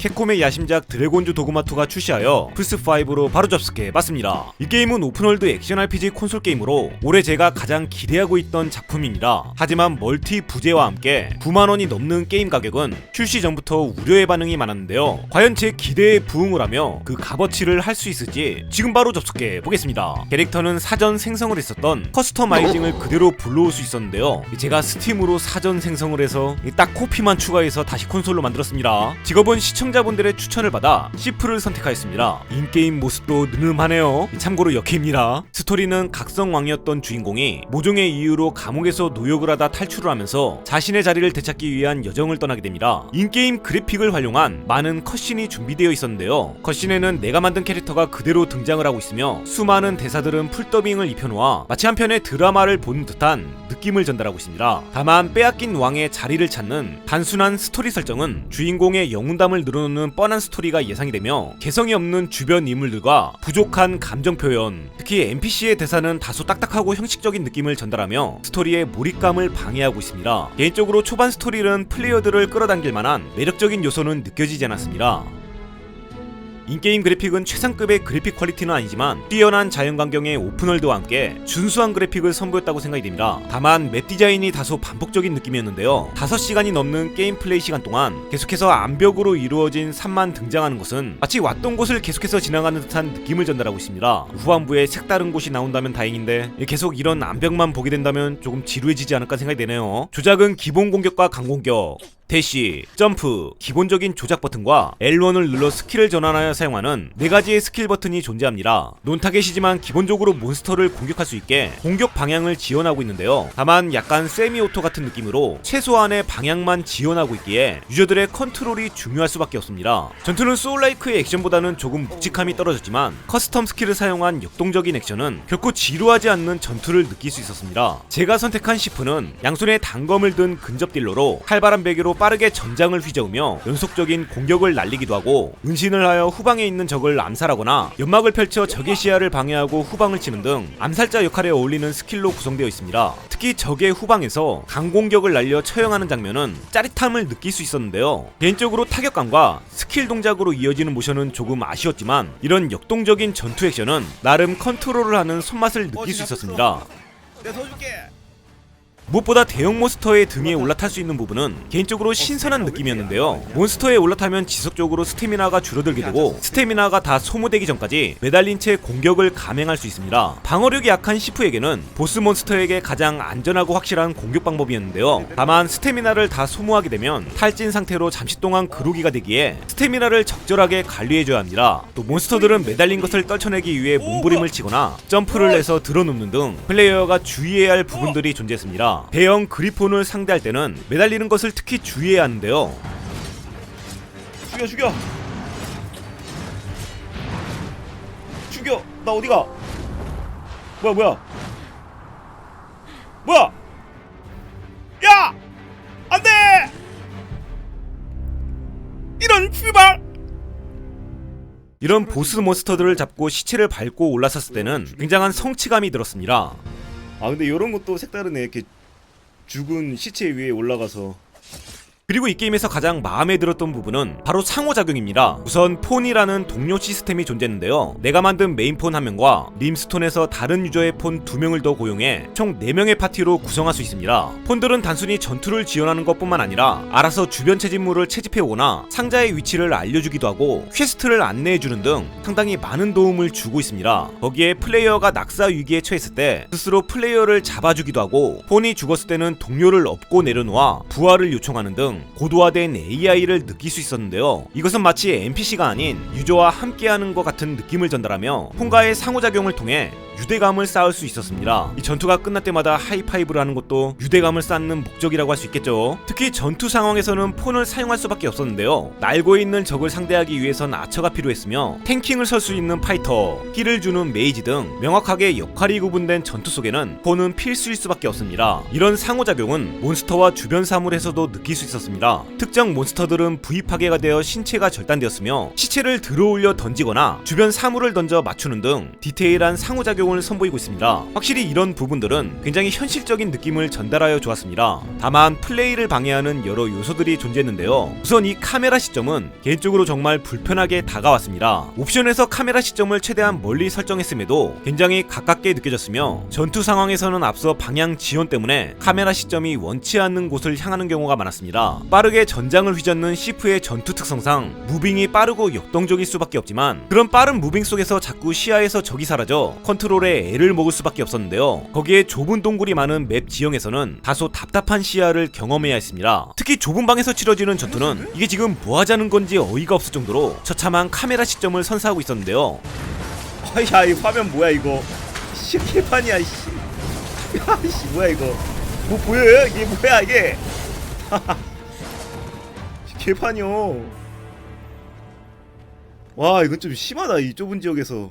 캡콤의 야심작 드래곤즈 도그마2가 출시하여 플스5로 바로 접속해 봤습니다. 이 게임은 오픈월드 액션 RPG 콘솔 게임으로 올해 제가 가장 기대하고 있던 작품입니다. 하지만 멀티 부재와 함께 9만원이 넘는 게임 가격은 출시 전부터 우려의 반응이 많았는데요. 과연 제 기대에 부응을 하며 그 값어치를 할 수 있을지 지금 바로 접속해 보겠습니다. 캐릭터는 사전 생성을 했었던 커스터마이징을 그대로 불러올 수 있었는데요. 제가 스팀으로 사전 생성을 해서 딱 코피만 추가해서 다시 콘솔로 만들었습니다. 직업은 시청 자분들의 추천을 받아 시프를 선택하였습니다. 인게임 모습도 느늠하네요. 참고로 역해입니다. 스토리는 각성왕이었던 주인공이 모종의 이유로 감옥에서 노역을 하다 탈출을 하면서 자신의 자리를 되찾기 위한 여정을 떠나게 됩니다. 인게임 그래픽을 활용한 많은 컷신이 준비되어 있었는데요. 컷신에는 내가 만든 캐릭터가 그대로 등장을 하고 있으며 수많은 대사들은 풀더빙을 입혀놓아 마치 한 편의 드라마를 보는 듯한 느낌을 전달하고 있습니다. 다만 빼앗긴 왕의 자리를 찾는 단순한 스토리 설정은 주인공의 영웅담을 늘 어놓는 뻔한 스토리가 예상이 되며 개성이 없는 주변 인물들과 부족한 감정 표현, 특히 NPC의 대사는 다소 딱딱하고 형식적인 느낌을 전달하며 스토리의 몰입감을 방해하고 있습니다. 개인적으로 초반 스토리는 플레이어들을 끌어당길 만한 매력적인 요소는 느껴지지 않았습니다. 인게임 그래픽은 최상급의 그래픽 퀄리티는 아니지만 뛰어난 자연광경의 오픈월드와 함께 준수한 그래픽을 선보였다고 생각이 됩니다. 다만 맵 디자인이 다소 반복적인 느낌이었는데요. 5시간이 넘는 게임 플레이 시간 동안 계속해서 암벽으로 이루어진 산만 등장하는 것은 마치 왔던 곳을 계속해서 지나가는 듯한 느낌을 전달하고 있습니다. 후반부에 색다른 곳이 나온다면 다행인데 계속 이런 암벽만 보게 된다면 조금 지루해지지 않을까 생각이 되네요. 조작은 기본 공격과 강공격, 대시, 점프, 기본적인 조작 버튼과 L1을 눌러 스킬을 전환하여 사용하는 네 가지의 스킬 버튼이 존재합니다. 논타겟이지만 기본적으로 몬스터를 공격할 수 있게 공격 방향을 지원하고 있는데요. 다만 약간 세미 오토 같은 느낌으로 최소한의 방향만 지원하고 있기에 유저들의 컨트롤이 중요할 수밖에 없습니다. 전투는 소울라이크의 액션보다는 조금 묵직함이 떨어졌지만 커스텀 스킬을 사용한 역동적인 액션은 결코 지루하지 않는 전투를 느낄 수 있었습니다. 제가 선택한 시프는 양손에 단검을 든 근접 딜러로 활발한 베개로 빠르게 전장을 휘저으며 연속적인 공격을 날리기도 하고 은신을 하여 후방에 있는 적을 암살하거나 연막을 펼쳐 적의 시야를 방해하고 후방을 치는 등 암살자 역할에 어울리는 스킬로 구성되어 있습니다. 특히 적의 후방에서 강공격을 날려 처형하는 장면은 짜릿함을 느낄 수 있었는데요. 개인적으로 타격감과 스킬 동작으로 이어지는 모션은 조금 아쉬웠지만 이런 역동적인 전투 액션은 나름 컨트롤을 하는 손맛을 느낄 수 있었습니다. 내가 더 줄게. 무엇보다 대형 몬스터의 등에 올라탈 수 있는 부분은 개인적으로 신선한 느낌이었는데요. 몬스터에 올라타면 지속적으로 스태미나가 줄어들게 되고 스태미나가 다 소모되기 전까지 매달린 채 공격을 감행할 수 있습니다. 방어력이 약한 시프에게는 보스 몬스터에게 가장 안전하고 확실한 공격 방법이었는데요. 다만 스태미나를 다 소모하게 되면 탈진 상태로 잠시 동안 그루기가 되기에 스태미나를 적절하게 관리해줘야 합니다. 또 몬스터들은 매달린 것을 떨쳐내기 위해 몸부림을 치거나 점프를 해서 들어눕는 등 플레이어가 주의해야 할 부분들이 존재했습니다. 대형 그리폰을 상대할 때는 매달리는 것을 특히 주의해야 하는데요. 죽여 죽여. 죽여. 나 어디가? 뭐야 뭐야? 뭐야? 야! 안돼! 이런 출발! 이런 보스 몬스터들을 잡고 시체를 밟고 올라섰을 때는 굉장한 성취감이 들었습니다. 아 근데 이런 것도 색다르네. 이렇게 죽은 시체 위에 올라가서 그리고 이 게임에서 가장 마음에 들었던 부분은 바로 상호작용입니다. 우선 폰이라는 동료 시스템이 존재했는데요. 내가 만든 메인폰 한 명과 림스톤에서 다른 유저의 폰 두 명을 더 고용해 총 4명의 파티로 구성할 수 있습니다. 폰들은 단순히 전투를 지원하는 것뿐만 아니라 알아서 주변 채집물을 채집해 오거나 상자의 위치를 알려주기도 하고 퀘스트를 안내해 주는 등 상당히 많은 도움을 주고 있습니다. 거기에 플레이어가 낙사 위기에 처했을 때 스스로 플레이어를 잡아주기도 하고 폰이 죽었을 때는 동료를 업고 내려놓아 부활을 요청하는 등 고도화된 AI를 느낄 수 있었는데요. 이것은 마치 NPC가 아닌 유저와 함께하는 것 같은 느낌을 전달하며 폰과의 상호작용을 통해 유대감을 쌓을 수 있었습니다. 이 전투가 끝날 때마다 하이파이브를 하는 것도 유대감을 쌓는 목적이라고 할 수 있겠죠. 특히 전투 상황에서는 폰을 사용할 수밖에 없었는데요. 날고 있는 적을 상대하기 위해선 아처가 필요했으며 탱킹을 설 수 있는 파이터, 힐을 주는 메이지 등 명확하게 역할이 구분된 전투 속에는 폰은 필수일 수밖에 없습니다. 이런 상호작용은 몬스터와 주변 사물에서도 느낄 수 있었습니다. 특정 몬스터들은 부위 파괴가 되어 신체가 절단되었으며 시체를 들어올려 던지거나 주변 사물을 던져 맞추는 등 디테일한 상호작용을 선보이고 있습니다. 확실히 이런 부분들은 굉장히 현실적인 느낌을 전달하여 좋았습니다. 다만 플레이를 방해하는 여러 요소들이 존재했는데요. 우선 이 카메라 시점은 개인적으로 정말 불편하게 다가왔습니다. 옵션에서 카메라 시점을 최대한 멀리 설정했음에도 굉장히 가깝게 느껴졌으며 전투 상황에서는 앞서 방향 지원 때문에 카메라 시점이 원치 않는 곳을 향하는 경우가 많았습니다. 빠르게 전장을 휘젓는 시프의 전투 특성상 무빙이 빠르고 역동적일 수밖에 없지만 그런 빠른 무빙 속에서 자꾸 시야에서 적이 사라져 컨트롤 에 애를 먹을 수밖에 없었는데요. 거기에 좁은 동굴이 많은 맵 지형에서는 다소 답답한 시야를 경험해야 했습니다. 특히 좁은 방에서 치러지는 전투는 이게 지금 뭐 하자는 건지 어이가 없을 정도로 처참한 카메라 시점을 선사하고 있었는데요. 아야 이 화면 뭐야 이거 씨 개판이야 씨. 야 씨 뭐야 이거 뭐 보여요 이게 뭐야 이게 개판이요 와 이건 좀 심하다 이 좁은 지역에서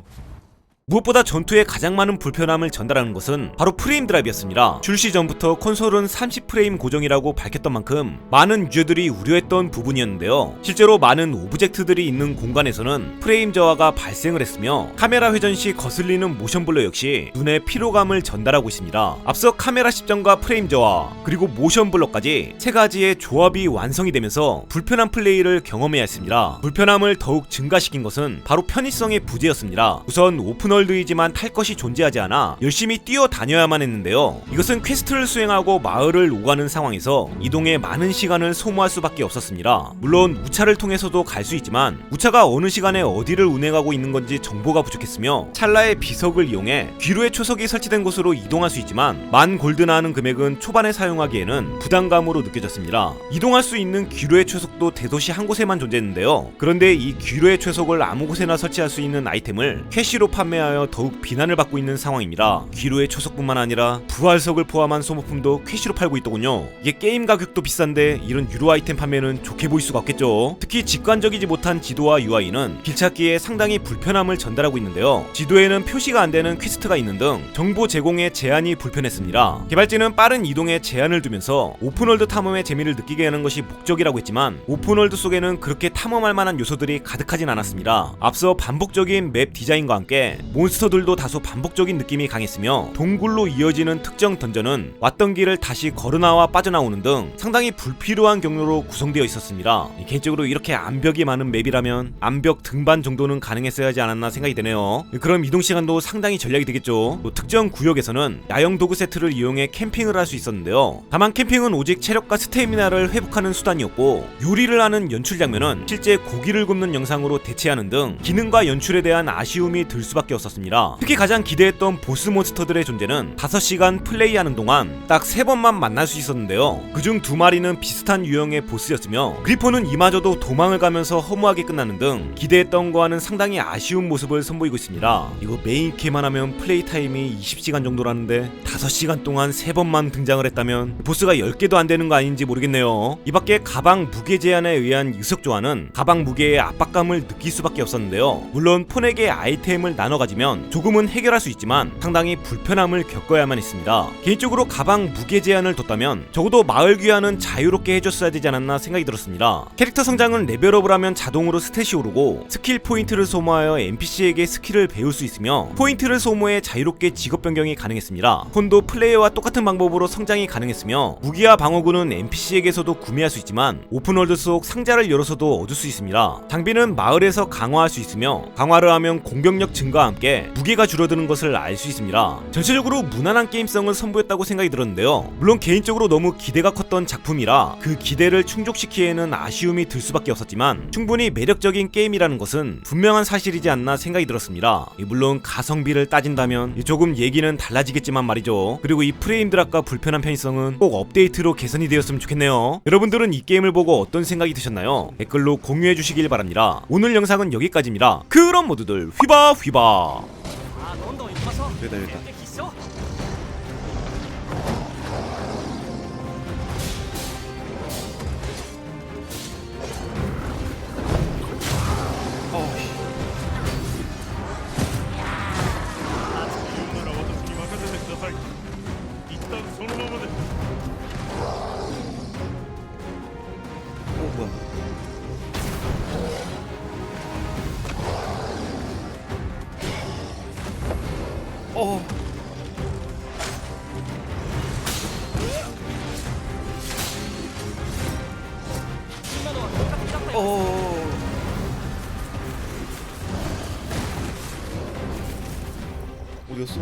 무엇보다 전투에 가장 많은 불편함을 전달하는 것은 바로 프레임 드랍이었습니다. 출시 전부터 콘솔은 30프레임 고정이라고 밝혔던 만큼 많은 유저들이 우려했던 부분이었는데요. 실제로 많은 오브젝트들이 있는 공간에서는 프레임 저하가 발생을 했으며 카메라 회전 시 거슬리는 모션 블러 역시 눈에 피로감을 전달하고 있습니다. 앞서 카메라 시점과 프레임 저하 그리고 모션 블러까지 세 가지의 조합이 완성이 되면서 불편한 플레이를 경험해야 했습니다. 불편함을 더욱 증가시킨 것은 바로 편의성의 부재였습니다. 우선 오픈월 드이지만 탈 것이 존재하지 않아 열심히 뛰어다녀야만 했는데요. 이것은 퀘스트를 수행하고 마을을 오가는 상황에서 이동에 많은 시간을 소모할 수밖에 없었습니다. 물론 우차를 통해서도 갈 수 있지만 우차가 어느 시간에 어디를 운행하고 있는 건지 정보가 부족했으며 찰나의 비석을 이용해 귀로의 초석이 설치된 곳으로 이동할 수 있지만 만 골드나 하는 금액은 초반에 사용하기에는 부담감으로 느껴졌습니다. 이동할 수 있는 귀로의 초석도 대도시 한 곳에만 존재했는데요. 그런데 이 귀로의 초석을 아무 곳에나 설치할 수 있는 아이템을 캐시로 판매하 여 더욱 비난을 받고 있는 상황입니다. 귀로의 초석뿐만 아니라 부활석을 포함한 소모품도 캐시로 팔고 있더군요. 이게 게임 가격도 비싼데 이런 유로 아이템 판매는 좋게 보일 수가 없겠죠. 특히 직관적이지 못한 지도와 UI는 길찾기에 상당히 불편함을 전달하고 있는데요. 지도에는 표시가 안 되는 퀘스트가 있는 등 정보 제공에 제한이 불편했습니다. 개발진은 빠른 이동에 제한을 두면서 오픈월드 탐험의 재미를 느끼게 하는 것이 목적이라고 했지만 오픈월드 속에는 그렇게 탐험할 만한 요소들이 가득하진 않았습니다. 앞서 반복적인 맵 디자인과 함께 몬스터들도 다소 반복적인 느낌이 강했으며 동굴로 이어지는 특정 던전은 왔던 길을 다시 걸어나와 빠져나오는 등 상당히 불필요한 경로로 구성되어 있었습니다. 개인적으로 이렇게 암벽이 많은 맵이라면 암벽 등반 정도는 가능했어야 하지 않았나 생각이 드네요. 그럼 이동 시간도 상당히 전략이 되겠죠. 또 특정 구역에서는 야영 도구 세트를 이용해 캠핑을 할 수 있었는데요. 다만 캠핑은 오직 체력과 스태미나를 회복하는 수단이었고 요리를 하는 연출 장면은 실제 고기를 굽는 영상으로 대체하는 등 기능과 연출에 대한 아쉬움이 들 수밖에 없 었습니다. 특히 가장 기대했던 보스 몬스터들의 존재는 5시간 플레이하는 동안 딱 3번만 만날 수 있었는데요. 그중 두 마리는 비슷한 유형의 보스였으며 그리퍼는 이마저도 도망을 가면서 허무하게 끝나는 등 기대했던 거와는 상당히 아쉬운 모습을 선보이고 있습니다. 이거 메인 캐만 하면 플레이 타임이 20시간 정도라는데 5시간 동안 3번만 등장을 했다면 보스가 10개도 안 되는 거 아닌지 모르겠네요. 이 밖에 가방 무게 제한에 의한 유석 조화는 가방 무게의 압박감을 느낄 수밖에 없었는데요. 물론 폰에게 아이템을 나눠 가지 면 조금은 해결할 수 있지만 상당히 불편함을 겪어야만 했습니다. 개인적으로 가방 무게 제한을 뒀다면 적어도 마을 귀환은 자유롭게 해줬어야 되지 않았나 생각이 들었습니다. 캐릭터 성장은 레벨업을 하면 자동으로 스탯이 오르고 스킬 포인트를 소모하여 NPC에게 스킬을 배울 수 있으며 포인트를 소모해 자유롭게 직업 변경이 가능했습니다. 폰도 플레이어와 똑같은 방법으로 성장이 가능했으며 무기와 방어구는 NPC에게서도 구매할 수 있지만 오픈월드 속 상자를 열어서도 얻을 수 있습니다. 장비는 마을에서 강화할 수 있으며 강화를 하면 공격력 증가와 함께 무게가 줄어드는 것을 알 수 있습니다. 전체적으로 무난한 게임성을 선보였다고 생각이 들었는데요. 물론 개인적으로 너무 기대가 컸던 작품이라 그 기대를 충족시키기에는 아쉬움이 들 수밖에 없었지만 충분히 매력적인 게임이라는 것은 분명한 사실이지 않나 생각이 들었습니다. 물론 가성비를 따진다면 조금 얘기는 달라지겠지만 말이죠. 그리고 이 프레임 드랍과 불편한 편의성은 꼭 업데이트로 개선이 되었으면 좋겠네요. 여러분들은 이 게임을 보고 어떤 생각이 드셨나요? 댓글로 공유해 주시길 바랍니다. 오늘 영상은 여기까지입니다. 그럼 모두들 휘바 휘바 되다 되다 어. 어. 어디였어?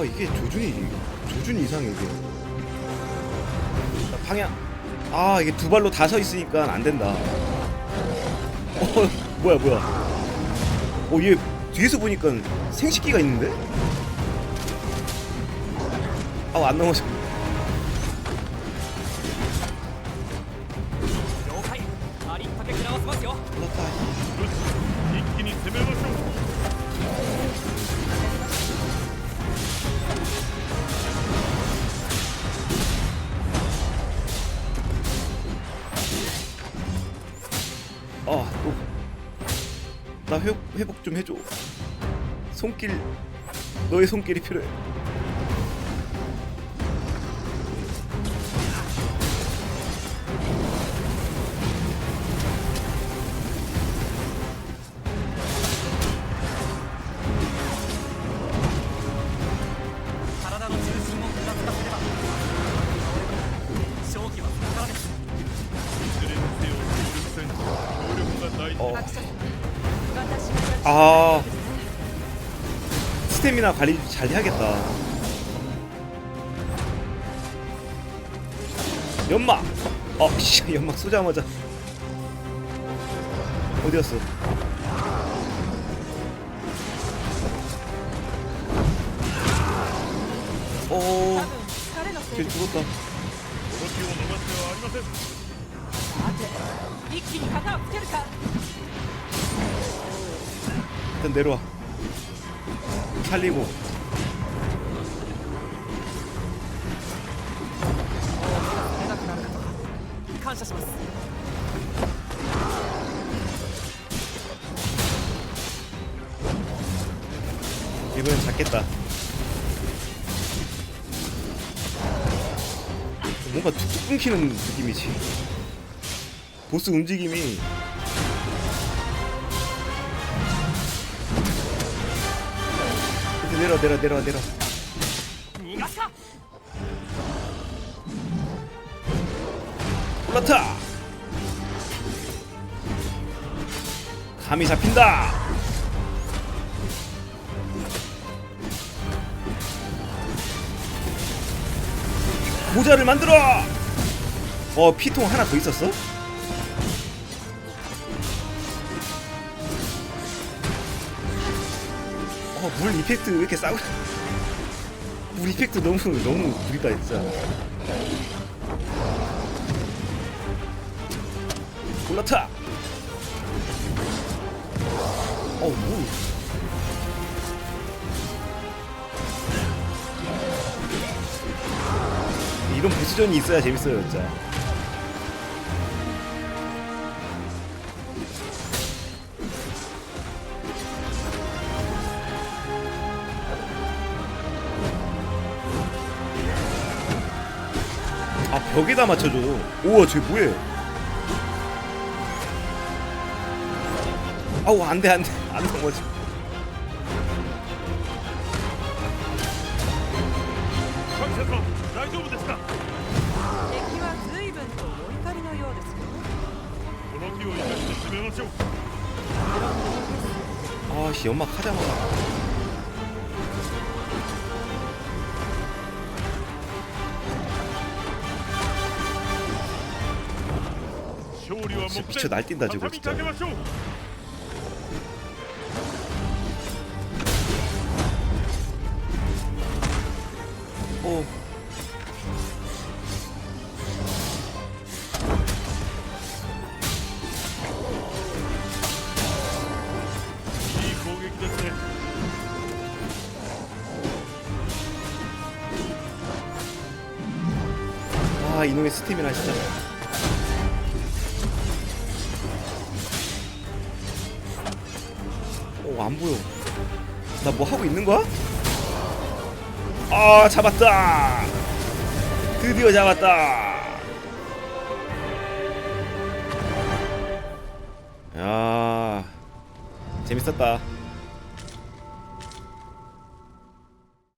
아, 이게 조준이 조준 이상해 이게. 방향. 아 이게 두 발로 다 서 있으니까 안 된다. 어 뭐야 뭐야. 어얘 뒤에서 보니까 생식기가 있는데? 아우 안 넘어져. 올랐다 나 회복, 회복 좀 해줘. 손길 너의 손길이 필요해 아. 스태미나 관리 잘 해야겠다. 연막. 어 씨, 연막 쏘자마자. 어디였어? 오. 쟤, 죽었다. 일단 내려와. 살리고. 이번엔 작겠다. 뭔가 툭툭 끊기는 느낌이지. 보스 움직임이 내려 내려 내려 내려. 올라타! 감이 잡힌다! 모자를 만들어! 어 피통 하나 더 있었어? 물 이펙트 왜 이렇게 싸고 물 이펙트 너무 너무 구리다 진짜. 올라타! 어우 뭐. 이런 보스전이 있어야 재밌어요 진짜 아 벽에다 맞춰줘. 우와 쟤 뭐해? 아우 안돼 안돼. 안 넘어져 아씨 연막 하자마자. 진짜 미쳐 날뛴다 저거 진짜. 오. 아, 이놈의 스팀이나 진짜. 어 안 보여. 나 뭐 하고 있는 거야? 아 잡았다! 드디어 잡았다! 야 재밌었다